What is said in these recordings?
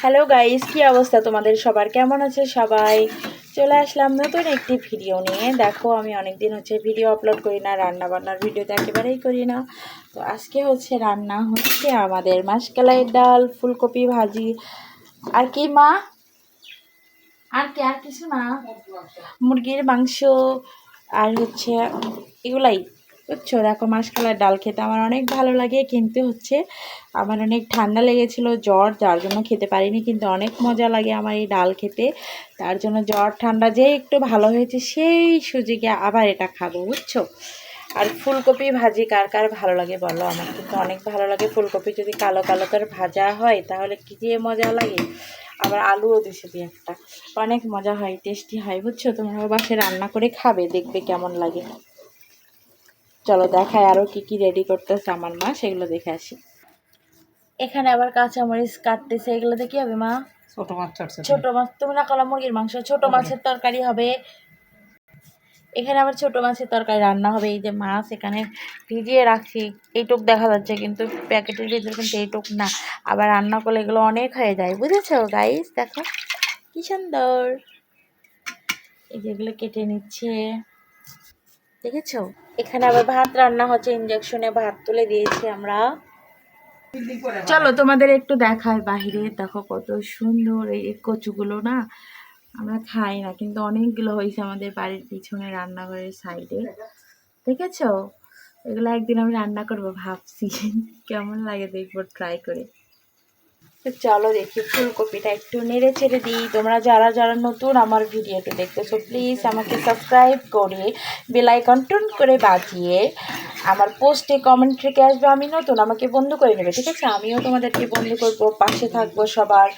Hello guys কি অবস্থা তোমাদের? সবার কেমন আছে সবাই? চলে আসলাম নতুন একটি ভিডিও নিয়ে। দেখো, আমি অনেক দিন হচ্ছে ভিডিও আপলোড করি না রান্না বান্নার ভিডিও তো একেবারেই করি না। তো আজকে হচ্ছে রান্না হচ্ছে আমাদের মাসকালাই ডাল, ফুলকপি ভাজি। আর কি, মা? আর কি, আর কিছু না। মুরগির মাংস। আর হচ্ছে এগুলাই। বুঝছ? দেখো মাসকালার ডাল খেতে আমার অনেক ভালো লাগে, কিন্তু হচ্ছে আমার অনেক ঠান্ডা লেগেছিল জ্বর, যার জন্য খেতে পারিনি, কিন্তু অনেক মজা লাগে আমার এই ডাল খেতে। তার জন্য জ্বর, ঠান্ডা যে একটু ভালো হয়েছে, সেই সুযোগে আবার এটা খাব, বুঝছ? আর ফুলকপি ভাজি কার কার ভালো লাগে বলো? আমার কিন্তু অনেক ভালো লাগে ফুলকপি, যদি কালো কালো করে ভাজা হয়, তাহলে কী যে মজা লাগে? আবার আলুও দিছে দিয়ে একটা। অনেক মজা হয়, টেস্টি হয়, বুঝছ? তোমরা বাসে রান্না করে খাবে, দেখবে কেমন লাগে। চলো দেখায় আরও কি কি রেডি করতেছে আমার মা সেগুলো দেখে আসি। এখানে আবার কাঁচামরিচ কাটতেছে এগুলোতে কি হবে মা? ছোট মাছ ছোট মাছ তুমি না কলা মুরগির মাংস ছোট মাছের তরকারি হবে। এখানে আবার ছোট মাছের তরকারি রান্না হবে এই যে মাছ এখানে ভিজিয়ে রাখছি। এইটুক দেখা যাচ্ছে কিন্তু প্যাকেটের ভিতরে কিন্তু এইটুক না। আবার রান্না করলে এগুলো অনেক হয়ে যায় বুঝেছ গাইস দেখো কি সুন্দর। এই যেগুলো কেটে নিচ্ছে। দেখেছ? এখানে আবার ভাত রান্না হচ্ছে ইঞ্জেকশনে ভাত তুলে দিয়েছি আমরা। চলো তোমাদের একটু দেখায় বাহিরে দেখো কত সুন্দর এই কচুগুলো না, আমরা খাই না, কিন্তু অনেকগুলো হয়েছে আমাদের বাড়ির পিছনে রান্নাঘরের সাইডে। দেখেছ? এগুলো একদিন আমি রান্না করব ভাবছি, কেমন লাগে দেখব ট্রাই করে। তো চলো দেখি, ফুলকপিটা একটু নেড়ে ছেড়ে দিই। তোমরা যারা যারা নতুন আমার ভিডিওটা দেখতেছো প্লিজ আমাকে সাবস্ক্রাইব করে বেলাইকন টুন করে বাজিয়ে আমার পোস্টে কমেন্ট রেখে আসবে। আমি নতুন, আমাকে বন্ধু করে নেবে, ঠিক আছে? আমিও তোমাদেরকে বন্ধু করব, পাশে থাকব সবার,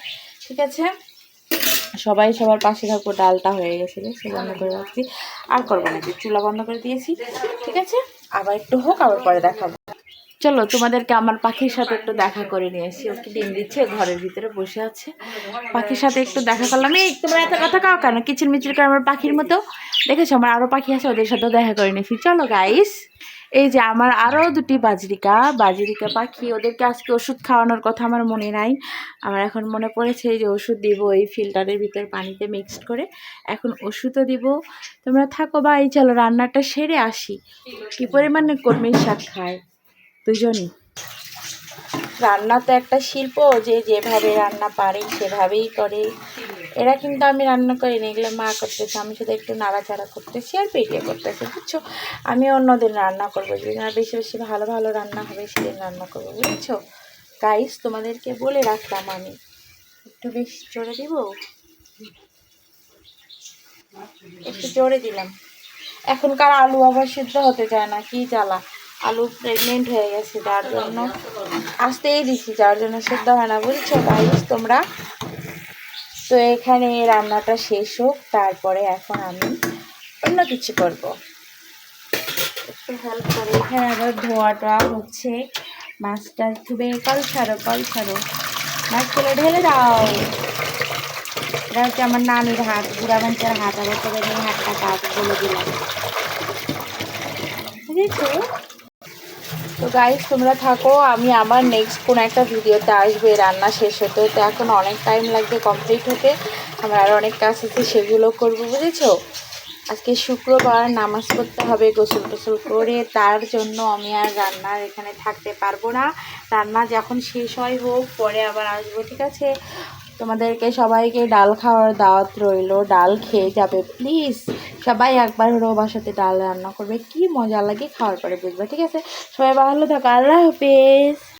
ঠিক আছে? সবাই সবার পাশে থাকব, ডালটা হয়ে গেছে সে বন্ধ করে রাখছি। আর করব না চুলা বন্ধ করে দিয়েছি, ঠিক আছে? আবার একটু হোক, আবার পরে দেখাবো। চলো তোমাদেরকে আমার পাখির সাথে একটু দেখা করে নিয়ে এসি ওকে ডিম দিচ্ছে ঘরের ভিতরে বসে আছে। পাখির সাথে একটু দেখা করলাম। এই তোমরা এত কথা কাও কেন? কিচির মিচির করে আমার পাখির মতো দেখেছ? আমার আরও পাখি আছে ওদের সাথেও দেখা করে নিয়েছি। চলো গাইস এই যে আমার আরও দুটি বাজরিকা বাজরিকা পাখি। ওদেরকে আজকে ওষুধ খাওয়ানোর কথা আমার মনে নাই। আমার এখন মনে পড়েছে যে ওষুধ দিব এই ফিল্টারের ভিতর পানিতে মিক্সড করে। এখন ওষুধও দিব। তোমরা থাকো বা এই চলো রান্নাটা সেরে আসি। কী পরিমাণে কর্মীর শাক খায়। দুজনই। রান্না তো একটা শিল্প যে যেভাবে রান্না পারে, সেভাবেই করে। এরা কিন্তু আমি রান্না করিনি, এগুলো মা করতেছে, আমি শুধু একটু নাড়াচাড়া করতেছি আর পেটিয়ে করতেছি, বুঝছ? আমি অন্যদিন রান্না করব, যেদিন আর বেশি বেশি ভালো ভালো রান্না হবে সেদিন রান্না করব, বুঝেছ? গাইস তোমাদেরকে বলে রাখলাম আমি। একটু বেশি জোরে দিব? একটু জোরে দিলাম। এখনকার আলু আবার সিদ্ধ হতে চায় না, কি জ্বালা। আলু প্রেগনেন্ট হয়ে গেছে যার জন্য। আসতেই দিছি, যার জন্য সেদ্ধ হয় না, বুঝছ? গাইস তোমরা? তো এখানে রান্নাটা শেষ হোক, তারপরে এখন আমি অন্য কিছু করব। একটু হেল্প করে। এখানে আবার ধোয়াটা হচ্ছে। মাছটা একটু কল ছাড়ো কল ছাড়ো। মাছগুলো ঢেলে দাও। এটা হচ্ছে আমার নানির হাত, বুড়া মানুষের হাত আবার দিয়ে হাতটা কাজ বলে দিলাম। বুঝেছ? তো গাইজ তোমরা থাকো, আমি আবার নেক্সট কোনো একটা ভিডিওতে আসবে, রান্না শেষ হতে, তো এখন অনেক টাইম লাগবে কমপ্লিট হতে। আমার আর অনেক কাজ আছে, সেগুলো করব, বুঝেছ? আজকে শুক্রবার, নামাজ পড়তে হবে, গোসল টোসল করে, তার জন্য আমি আর রান্নার এখানে থাকতে পারব না। রান্না যখন শেষ হয়, হোক, পরে আবার আসব, ঠিক আছে? তোমাদেরকে সবাইকে ডাল খাওয়ার দাওয়াত রইল। ডাল খেয়ে যাবে প্লিজ সবাই একবার হলেও বাসাতে ডাল রান্না করবে। কি মজা লাগে খাওয়ার পরে বুঝবে, ঠিক আছে? সবাই ভালো থাকো, আল্লাহ হাফেজ।